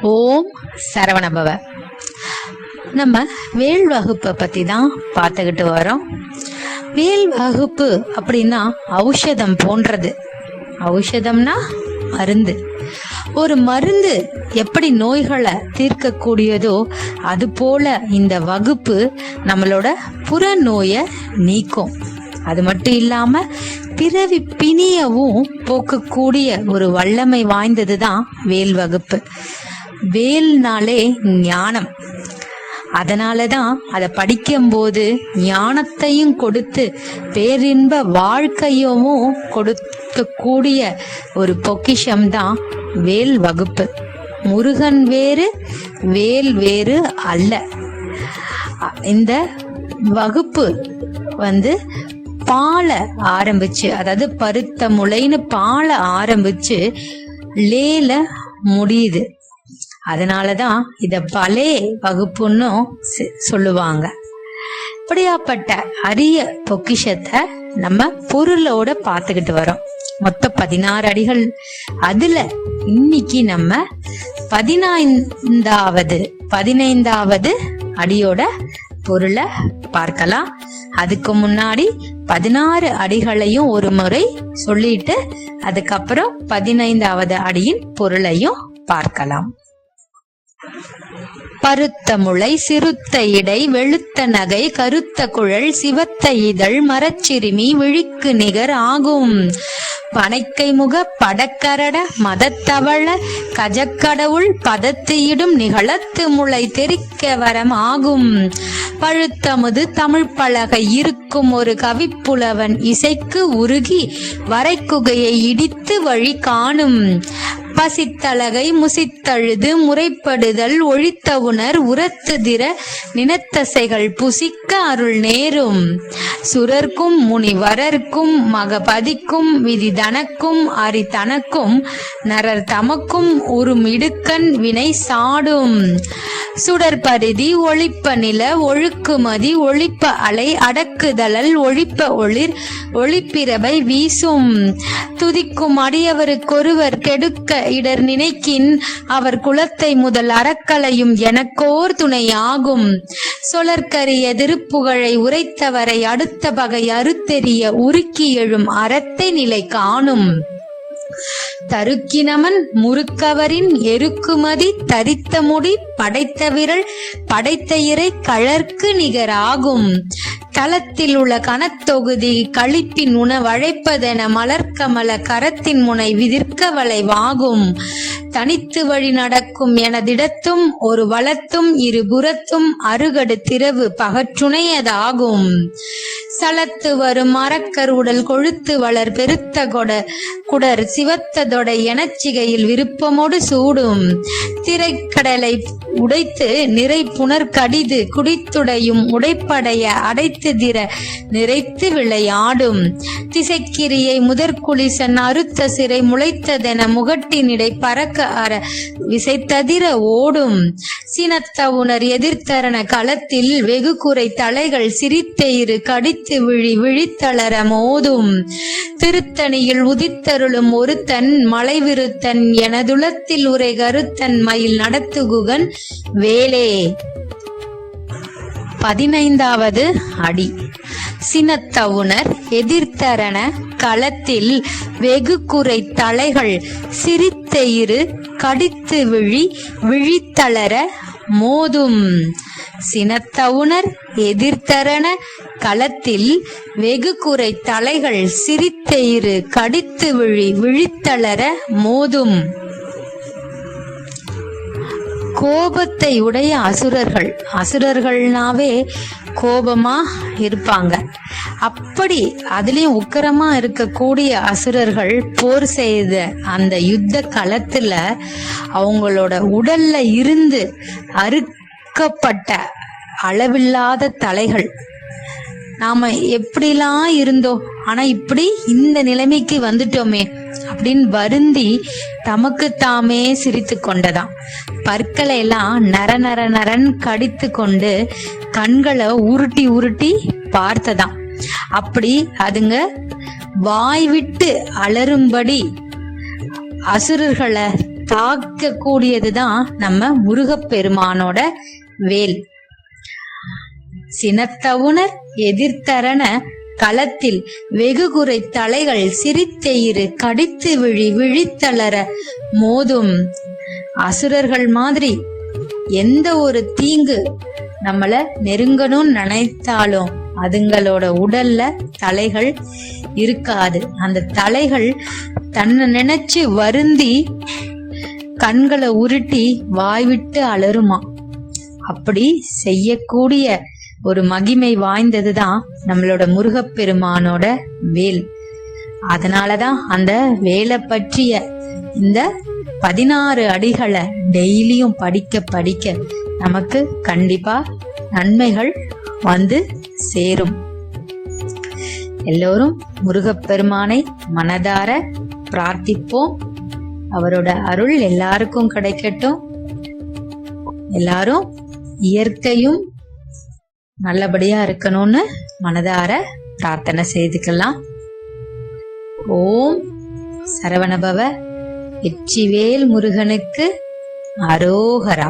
ஓம் சரவணபவ. நம்ம வேல் வகுப்பை பத்தி தான் பார்த்துக்கிட்டு வரோம். வேல் வகுப்பு அப்படின்னா ஔஷதம் போன்றது. ஔஷதம்னா மருந்து. ஒரு மருந்து எப்படி நோய்களை தீர்க்கக்கூடியதோ அது போல இந்த வகுப்பு நம்மளோட புற நோயை நீக்கும். அது மட்டும் இல்லாம பிறவி பிணியவும் போக்கக்கூடிய ஒரு வல்லமை வாய்ந்தது தான் வேல் வகுப்பு. வேல்னாலே ஞானம். அதனால தான் அதை படிக்கும்போது ஞானத்தையும் கொடுத்து பேரின்ப வாழ்க்கையும் கொடுக்கக்கூடிய ஒரு பொக்கிஷம் தான் வேல் வகுப்பு. முருகன் வேறு வேல் வேறு அல்ல. இந்த வகுப்பு வந்து பால ஆரம்பிச்சு அதாவது பருத்த முளைன்னு பால ஆரம்பிச்சு லேல முடியுது. அதனாலதான் இத பலே வகுப்புன்னும் சொல்லுவாங்க. இப்படியாப்பட்ட அரிய பொக்கிஷத்தை நம்ம பொருளோட பார்த்துக்கிட்டு வரோம். மொத்தம் பதினாறு அடிகள். அதுல இன்னைக்கு நம்ம பதினைந்தாவது பதினைந்தாவது அடியோட பொருளை பார்க்கலாம். அதுக்கு முன்னாடி பதினாறு அடிகளையும் ஒரு முறை சொல்லிட்டு அதுக்கப்புறம் பதினைந்தாவது அடியின் பொருளையும் பார்க்கலாம். பருத்த முளை சிறுத்த இடை வெளுத்த நகை கருத்த குழல் சிவத்த இதழ் மரச்சிறுமி விழிக்கு நிகர் ஆகும். பனைக்கை முக படக்கரட மதத்தவள கஜக்கடவுள் பதத்தியிடும் நிகழத்து முளை தெரிக்க வரம் ஆகும். பழுத்தமுது தமிழ் பலகை இருக்கும் ஒரு கவிப்புலவன் இசைக்கு உருகி வரைக்குகையை இடித்து வழி காணும். பசித்தலகை முசித்தழுது முறைப்படுதல் ஒழித்த உணர் உரத்துதிர நினத்தசைகள் புசிக்க அருள் நேரும். சுரர்க்கும் முனிவரர்க்கும் மகபதிக்கும் விதி தனக்கும் அரி தனக்கும் நரர் தமக்கும் உருமிடுக்கண் வினை சாடும். சுடற்பரிதி ஒழிப்ப நில ஒழுக்குமதி ஒழிப்ப அலை அடக்குதலல் ஒழிப்ப ஒளிர் ஒளிப்பிரபை வீசும். துதிக்கும் அடியவருக்கொருவர் கெடுக்க இடர் நினைக்கின் அவர் குலத்தை முதல் அறக்கலையும் எனக்கோர் துணையாகும். சொலற்கரிய திருப்புகழை உரைத்தவரை அடுத்த பகை அறுத்தெறிய உருக்கி எழும் அறத்தை நிலை காணும். தருக்கினமன் முறுக்கவரின் எருக்குமதி தரித்த முடி படைத்த விரல் படைத்த இறை கழற்கு நிகராகும். தளத்தில் உள்ள கனத்தொகுதி களிப்பின் உணவழைப்பதென மலர்க்கமல கரத்தின் முனை விதிர்க்க வளைவாகும். தனித்து வழி நடக்கும் எனதிடத்தும் ஒரு வளத்தும் இரு புறத்தும் அருகடு திரவு பகற்றுணையதாகும். சலத்து வரும் மரக்கர் உடல் கொழுத்து வளர் பெருத்த கொட குடர் சிவத்த தொடை எனச்சிகையில் விருப்பமோடு சூடும். திரைக்கடலை உடைத்து நிறை புனர் கடிது குடித்துடையும் உடைப்படைய அடைத்து திர நிறைத்து விளையாடும். திசைக்கிரியை முதற்குளிசன் அறுத்த சிறை முளைத்ததென முகட்டினிடை பறக்க அற விசைத்ததிர ஓடும். சினத்த உணர் எதிர்த்தரண களத்தில் வெகு குறை தலைகள் சிரித்தெயிறு கடித்து விழி விழித்தளர மோதும். திருத்தணியில் உதித்தருளும் ஒருத்தன் மலைவிருத்தன் எனதுளத்தில் உரை கருத்தன் மயில் நடத்துகுகன் வேலே. பதினைந்தாவது அடி. சினத்தவுணர் எதிர்த்தரண களத்தில் வெகு குறை தலைகள் சிரித்தயிறு கடித்து விழி விழித்தளர மோதும். சினத்தவுணர் எதிர்த்தரண களத்தில் வெகு குறை தலைகள் சிரித்தயிறு கடித்து விழி விழித்தளர மோதும். கோபத்தை உடைய அசுரர்கள். அசுரர்கள்னாவே கோபமா இருப்பாங்க. அப்படி அதுலயும் உக்கரமா இருக்கக்கூடிய அசுரர்கள் போர் செய்த அந்த யுத்த களத்துல அவங்களோட உடல்ல இருந்து அறுக்கப்பட்ட அளவில்லாத தலைகள். நாம எப்படிலாம் இருந்தோம் ஆனா இப்படி இந்த நிலைமைக்கு வந்துட்டோமே அப்படின்னு வருந்தி தமக்கு தாமே சிரித்து கொண்டதாம். பற்களை எல்லாம் நர நர நரன் கடித்து கொண்டு கண்களை உருட்டி உருட்டி பார்த்ததாம். அப்படி அதுங்க வாய் விட்டு அலரும்படி அசுரர்களை தாக்க கூடியதுதான் நம்ம முருகப்பெருமானோட வேல். சினத்தவுணர் எதிர்த்தரன களத்தில் வெகுகுறை தலைகள் சிரித்தெயிறு கடித்து விழி விழித்தளர மோதும் அசுரர்கள் மாதிரி. எந்த ஒரு தீங்கு நம்மள நெருங்கணும்னு நினைத்தாலும் அதுங்களோட உடல்ல தலைகள் இருக்காது. அந்த தலைகள் தன்னை நினைச்சு வருந்தி கண்களை உருட்டி வாய்விட்டு அலருமா. அப்படி செய்யக்கூடிய ஒரு மகிமை வாய்ந்ததுதான் நம்மளோட முருகப்பெருமானோட வேல். அதனாலதான் அந்த வேலை பற்றிய இந்த பதினாறு அடிகளை டெய்லியும் படிக்க படிக்க நமக்கு கண்டிப்பா நன்மைகள் வந்து சேரும். எல்லோரும் முருகப்பெருமானை மனதார பிரார்த்திப்போம். அவரோட அருள் எல்லாருக்கும் கிடைக்கட்டும். எல்லாரும் இயற்கையும் நல்லபடியா இருக்கணும்னு மனதார பிரார்த்தனை செய்துக்கலாம். ஓம் சரவணபவ வெற்றிவேல் முருகனுக்கு அரோகரா.